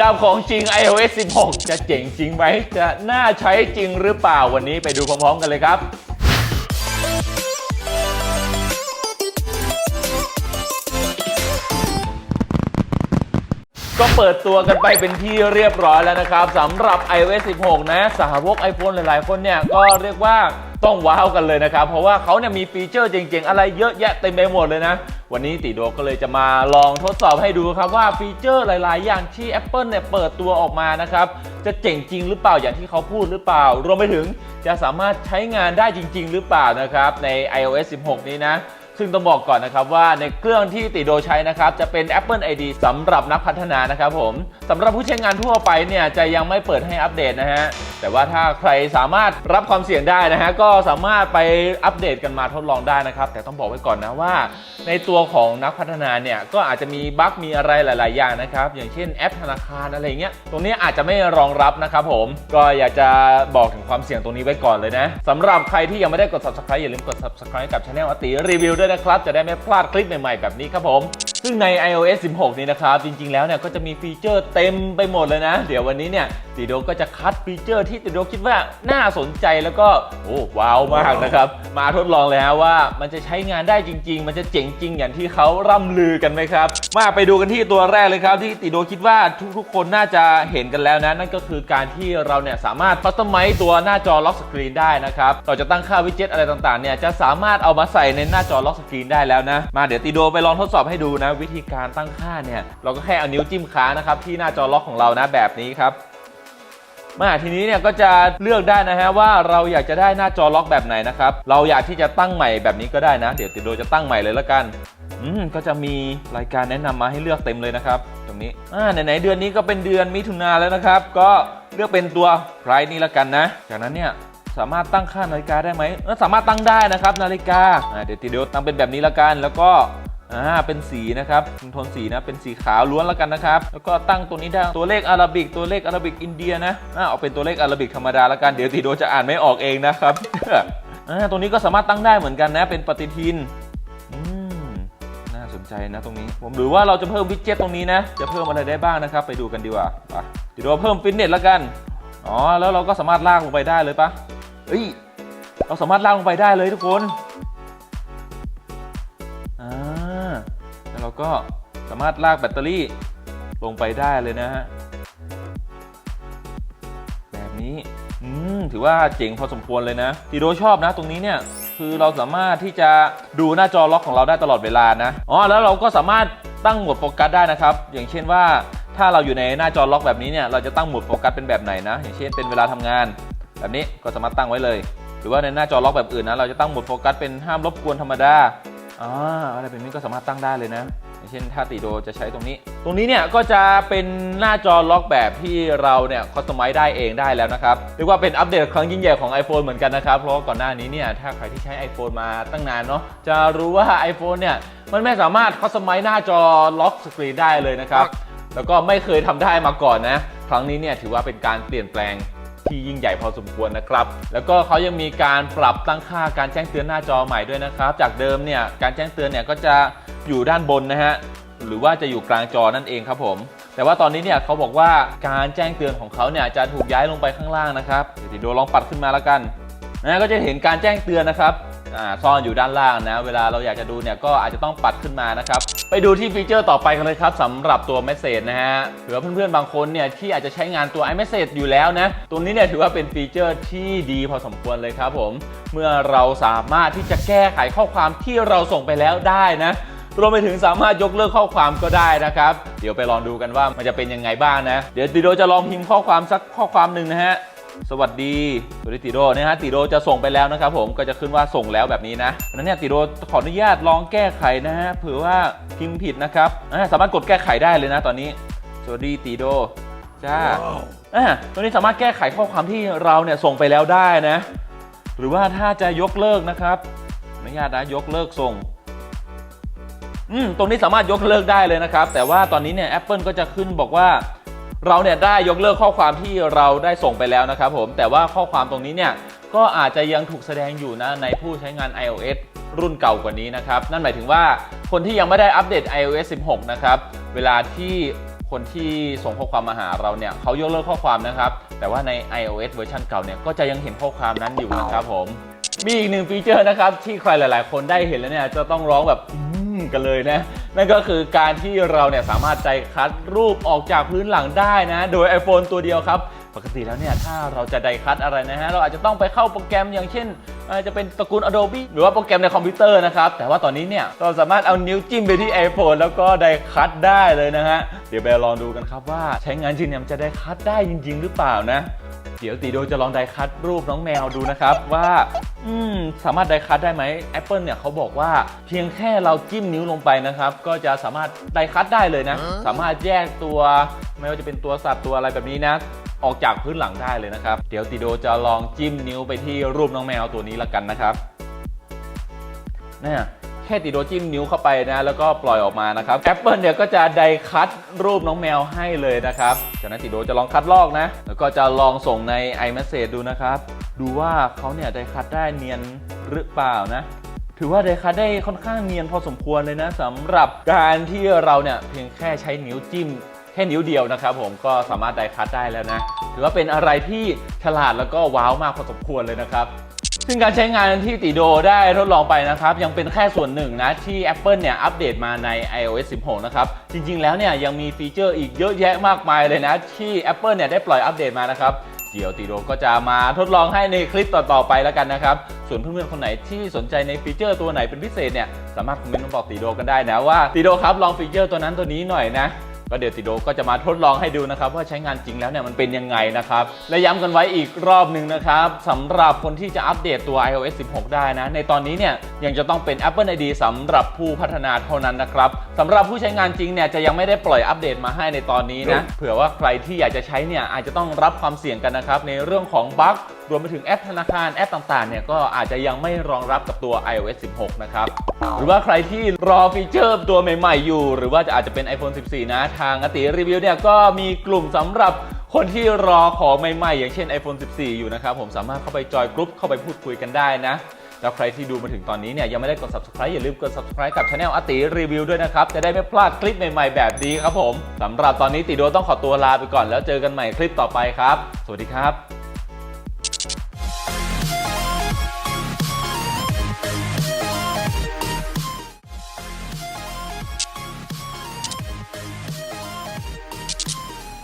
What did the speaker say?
จับของจริง iOS 16 จะเจ๋งจริงไหม จะน่าใช้จริงหรือเปล่าวันนี้ไปดูพร้อมๆกันเลยครับ ก็เปิดตัวกันไปเป็นที่เรียบร้อยแล้วนะครับสำหรับ iOS 16 นะ สาวก iPhone หลายๆ คนเนี่ย ก็เรียกว่าต้องว้าวกันเลยนะครับ เพราะว่าเขาเนี่ยมีฟีเจอร์เจ๋งๆ อะไรเยอะแยะเต็มไปหมดเลยนะ วันนี้ติโดก็เลยจะมาลองทดสอบให้ดูครับว่าฟีเจอร์หลาย ๆ อย่างที่ Apple เนี่ยเปิดตัวออกมานะครับ จะเจ๋งจริงหรือเปล่าอย่างที่เขาพูดหรือเปล่ารวมไปถึงจะสามารถใช้งานได้จริง ๆ หรือเปล่านะครับใน iOS 16 นี้นะ ซึ่งต้องบอกก่อนนะครับว่าในเครื่องที่ติโดใช้นะครับจะเป็น Apple ID สำหรับนักพัฒนานะครับผมสำหรับผู้ใช้งานทั่วไปเนี่ยจะยังไม่เปิดให้อัปเดตนะฮะแต่ว่าถ้าใครสามารถรับความเสี่ยงได้นะฮะก็สามารถไปอัปเดตกันมาทดลองได้นะครับ แต่ต้องบอกไว้ก่อนนะว่า ในตัวของนักพัฒนาเนี่ยก็อาจจะมีบั๊กมีอะไรหลาย ๆ อย่างนะครับ อย่างเช่นแอปธนาคารอะไรเงี้ยตรงนี้อาจจะไม่รองรับนะครับผมก็อยากจะบอกถึงความเสี่ยงตรงนี้ไว้ก่อนเลยนะสำหรับใครที่ยังไม่ได้กด subscribe อย่าลืมกด subscribe กับช anel อติรีวิวด้วยนะครับ จะได้ไม่พลาดคลิปใหม่ๆแบบนี้ครับผม ซึ่งใน iOS 16 นี้นะครับ จริงๆ แล้วเนี่ยก็จะมีฟีเจอร์เต็มไปหมดเลยนะ เดี๋ยววันนี้เนี่ยติโดก็จะคัดฟีเจอร์ที่ติโดคิดว่าน่าสนใจแล้วก็ โอ้ว้าวมากนะครับ มาทดลองเลยฮะว่ามันจะใช้งานได้จริง ๆ มันจะเจ๋งจริงอย่างที่เขาร่ำลือกันไหมครับ มาไปดูกันที่ตัวแรกเลยครับ ที่ติโดคิดว่าทุกๆ คนน่าจะเห็นกันแล้วนะ นั่นก็คือการที่เราเนี่ยสามารถคัสตอมไมซ์ตัวหน้าจอล็อกสกรีนได้นะครับเราจะตั้งค่าวิดเจ็ตอะไรต่างๆเนี่ยจะสามารถเอามาใส่ในหน้าจอล็อกสกรีนได้แล้วนะมาเดี๋ยวติโดไปลองทดสอบให้ดูนะวิธีการตั้งค่าเนี่ยเราก็แค่เอานิ้วจิ้มค้างนะครับที่หน้าจอล็อกของเรานะแบบนี้ครับมาทีนี้เนี่ยก็จะเลือกได้นะฮะว่าเราอยากจะได้หน้าจอล็อกแบบไหนนะครับเราอยากที่จะตั้งใหม่แบบนี้ก็ได้นะ เดี๋ยวติดโดจะตั้งใหม่เลยละกันอืมก็จะมีรายการแนะนำมาให้เลือกเต็มเลยนะครับ ตรงนี้อ่าไหนๆเดือนนี้ก็เป็นเดือนมิถุนาแล้วนะครับ ก็เลือกเป็นตัวไพรนี้ละกันนะ จากนั้นเนี่ยสามารถตั้งค่านาฬิกาได้ไหมเออสามารถตั้งได้นะครับนาฬิกาอ่าเดี๋ยวติดโดตั้งเป็นแบบนี้ละกัน แล้วก็ อ่าเป็นสีนะครับโทนสีนะเป็นสีขาวล้วนแล้วกันนะครับแล้วก็ตั้งตัวนี้ได้ตัวเลขอาราบิกตัวเลขอาราบิกอินเดียนะอ่าเอาเป็นตัวเลขอาราบิกธรรมดาแล้วกันเดี๋ยวตีโดจะอ่านไม่ออกเองนะครับอ่าตรงนี้ก็สามารถตั้งได้เหมือนกันนะ เป็นปฏิทินอืมน่าสนใจนะตรงนี้ผมหรือว่าเราจะเพิ่มวิดเจ็ตตรงนี้นะ จะเพิ่มอะไรได้บ้างนะครับ ไปดูกันดีกว่าไปตีโดเพิ่มฟิตเนสแล้วกันอ๋อแล้วเราก็สามารถลากลงไปได้เลยปะเฮ้ยเราสามารถลากลงไปได้เลยทุกคน แล้วเราก็สามารถลากแบตเตอรี่ลงไปได้เลยนะฮะ แบบนี้ถือว่าเจ๋งพอสมควรเลยนะตีโดชอบนะตรงนี้เนี่ยคือเราสามารถที่จะดูหน้าจอล็อกของเราได้ตลอดเวลานะอ๋อแล้วเราก็สามารถตั้งโหมดโฟกัสได้นะครับ อย่างเช่นว่าถ้าเราอยู่ในหน้าจอล็อกแบบนี้เนี่ยเราจะตั้งโหมดโฟกัสเป็นแบบไหนนะ อย่างเช่นเป็นเวลาทำงาน แบบนี้ก็สามารถตั้งไว้เลย หรือว่าในหน้าจอล็อกแบบอื่นนะเราจะตั้งโหมดโฟกัสเป็นห้ามรบกวนธรรมดา อ่าอะไรแบบนี้ก็สามารถตั้งได้เลยนะอย่างเช่นถ้าติโดจะใช้ตรงนี้ ตรงนี้เนี่ยก็จะเป็นหน้าจอล็อกแบบที่เราเนี่ยคอสตอมไมซ์ได้เองได้แล้วนะครับเรียกว่าเป็นอัปเดตครั้งยิ่งใหญ่ของ iPhone เหมือนกันนะครับ เพราะก่อนหน้านี้เนี่ยถ้าใครที่ใช้ iPhone มาตั้งนานเนาะจะรู้ว่า iPhone เนี่ยมันไม่สามารถคอสตอมไมซ์หน้าจอล็อกสกรีนได้เลยนะครับแล้วก็ไม่เคยทำได้มาก่อนนะ ครั้งนี้เนี่ยถือว่าเป็นการเปลี่ยนแปลง ที่ยิ่งใหญ่พอสมควรนะครับ แล้วก็เขายังมีการปรับตั้งค่าการแจ้งเตือนหน้าจอใหม่ด้วยนะครับ จากเดิมเนี่ยการแจ้งเตือนเนี่ยก็จะอยู่ด้านบนนะฮะหรือว่าจะอยู่กลางจอนั่นเองครับผม แต่ว่าตอนนี้เนี่ยเขาบอกว่าการแจ้งเตือนของเขาเนี่ยจะถูกย้ายลงไปข้างล่างนะครับเดี๋ยวติโดลองปัดขึ้นมาแล้วกันนะก็จะเห็นการแจ้งเตือนนะครับ ซ่อนอยู่ด้านล่างนะ เวลาเราอยากจะดูเนี่ยก็อาจจะต้องปัดขึ้นมานะครับ ไปดูที่ฟีเจอร์ต่อไปกันเลยครับสำหรับตัว Message นะฮะหรือว่าเพื่อนๆบางคนเนี่ยที่อาจจะใช้งานตัว iMessage อยู่แล้วนะตรงนี้เนี่ยถือว่าเป็นฟีเจอร์ที่ดีพอสมควรเลยครับผม เมื่อเราสามารถที่จะแก้ไขข้อความที่เราส่งไปแล้วได้นะรวมไปถึงสามารถยกเลิกข้อความก็ได้นะครับ เดี๋ยวไปลองดูกันว่ามันจะเป็นยังไงบ้างนะ เดี๋ยวติโดจะลองพิมพ์ข้อความสักข้อความหนึ่งนะฮะ สวัสดีสวัสดีติโดนะฮะติโดจะส่งไปแล้วนะครับผมก็จะขึ้นว่าส่งแล้วแบบนี้นะนั้นเนี่ยติโดขออนุญาตลองแก้ไขนะฮะเผื่อว่าพิมพ์ผิดนะครับอ่าสามารถกดแก้ไขได้เลยนะตอนนี้ สวัสดีติโดจ้าอ่าตอนนี้สามารถแก้ไขข้อความที่เราเนี่ยส่งไปแล้วได้นะ หรือว่าถ้าจะยกเลิกนะครับอนุญาตนะยกเลิกส่งอืมตรงนี้สามารถยกเลิกได้เลยนะครับ แต่ว่าตอนนี้เนี่ย Apple ก็จะขึ้นบอกว่า เราเนี่ยได้ยกเลิกข้อความที่เราได้ส่งไปแล้วนะครับผมแต่ว่าข้อความตรงนี้เนี่ยก็อาจจะยังถูกแสดงอยู่นะในผู้ใช้งาน iOS รุ่นเก่ากว่านี้นะครับ นั่นหมายถึงว่าคนที่ยังไม่ได้อัปเดต iOS 16 นะครับ เวลาที่คนที่ส่งข้อความมาหาเราเนี่ยเขายกเลิกข้อความนะครับ แต่ว่าใน iOS เวอร์ชันเก่าเนี่ยก็จะยังเห็นข้อความนั้นอยู่นะครับผม มีอีกหนึ่งฟีเจอร์นะครับ ที่ใครหลาย ๆ คนได้เห็นแล้วเนี่ยจะต้องร้องแบบอืมกันเลยนะ นั่นก็คือการที่เราเนี่ยสามารถใจคัดรูปออกจากพื้นหลังได้นะ โดย iPhone ตัวเดียวครับ ปกติแล้วเนี่ยถ้าเราจะไดคัดอะไรนะฮะเราอาจจะต้องไปเข้าโปรแกรมอย่างเช่น จจะเป็นตระกูล Adobe หรือว่าโปรแกรมในคอมพิวเตอร์นะครับ แต่ว่าตอนนี้เนี่ยเราสามารถเอานิ้วจิ้มไปที่ iPhone แล้วก็ไดคัดได้เลยนะฮะ เดี๋ยวไปลองดูกันครับว่าใช้งานจริงเนี่ยมันจะไดคัดได้จริง ๆ หรือเปล่านะ เดี๋ยวตีโดจะลองไดคัดรูปน้องแมวดูนะครับว่าอืมสามารถไดคัดได้ไหม Apple เนี่ยเขาบอกว่าเพียงแค่เราจิ้มนิ้วลงไปนะครับ ก็จะสามารถไดคัดได้เลยนะ สามารถแยกตัวไม่ว่าจะเป็นตัวสัตว์ตัวอะไรแบบนี้นะ ออกจากพื้นหลังได้เลยนะครับ เดี๋ยวตีโดจะลองจิ้มนิ้วไปที่รูปน้องแมวตัวนี้ละกันนะครับเนี่ยแค่ติโดจิ้มนิ้วเข้าไปนะแล้วก็ปล่อยออกมานะครับ Apple เนี่ยก็จะไดคัดรูปน้องแมวให้เลยนะครับจากนั้นติโดจะลองคัดลอกนะ แล้วก็จะลองส่งใน iMessage ดูนะครับ ดูว่าเขาเนี่ยไดคัดได้เนียนหรือเปล่านะถือว่าไดคัดได้ค่อนข้างเนียนพอสมควรเลยนะสำหรับการที่เราเนี่ยเพียงแค่ใช้นิ้วจิ้ม แค่นิ้วเดียวนะครับผมก็สามารถไดคัดได้แล้วนะ ถือว่าเป็นอะไรที่ฉลาดแล้วก็ว้าวมากพอสมควรเลยนะครับซึ่งการใช้งานที่ติโดได้ทดลองไปนะครับ ยังเป็นแค่ส่วนหนึ่งนะ ที่ Apple เนี่ย อัปเดตมาใน iOS 16 นะครับ จริงๆแล้วเนี่ย ยังมีฟีเจอร์อีกเยอะแยะมากมายเลยนะ ที่ Apple เนี่ย ได้ปล่อยอัปเดตมานะครับ เดี๋ยวติโดก็จะมาทดลองให้ในคลิปต่อ ๆ ไปแล้วกันนะครับ ส่วนเพื่อนๆ คนไหนที่สนใจในฟีเจอร์ตัวไหนเป็นพิเศษเนี่ยสามารถคอมเมนต์มาบอกติโดกันได้นะว่าติโดครับลองฟีเจอร์ตัวนั้นตัวนี้หน่อยนะ ก็เดี๋ยวติโดก็จะมาทดลองให้ดูนะครับ ว่าใช้งานจริงแล้วเนี่ยมันเป็นยังไงนะครับ และย้ำกันไว้อีกรอบหนึ่งนะครับสำหรับคนที่จะอัปเดตตัว iOS 16 ได้นะ ในตอนนี้เนี่ยยังจะต้องเป็น Apple ID สำหรับผู้พัฒนาเท่านั้นนะครับสำหรับผู้ใช้งานจริงเนี่ยจะยังไม่ได้ปล่อยอัปเดตมาให้ในตอนนี้นะเผื่อว่าใครที่อยากจะใช้เนี่ยอาจจะต้องรับความเสี่ยงกันนะครับในเรื่องของบั๊ก รวมไปถึงแอปธนาคารแอปต่างๆเนี่ยก็อาจจะยังไม่รองรับกับตัว iOS 16 นะครับ หรือว่าใครที่รอฟีเจอร์ตัวใหม่ๆอยู่ หรือว่าจะอาจจะเป็น iPhone 14 นะ ทางอติรีวิวเนี่ยก็มีกลุ่มสำหรับคนที่รอของใหม่ๆ อย่างเช่น iPhone 14 อยู่นะครับ ผมสามารถเข้าไปจอยกลุ่มเข้าไปพูดคุยกันได้นะ แล้วใครที่ดูมาถึงตอนนี้เนี่ยยังไม่ได้กด subscribe อย่าลืมกด subscribe กับช anel อติรีวิวด้วยนะครับ จะได้ไม่พลาดคลิปใหม่ๆ แบบนี้ครับผมสำหรับตอนนี้ติโดต้องขอตัวลาไปก่อนแล้วเจอกันใหม่คลิปต่อไปครับ สวัสดีครับ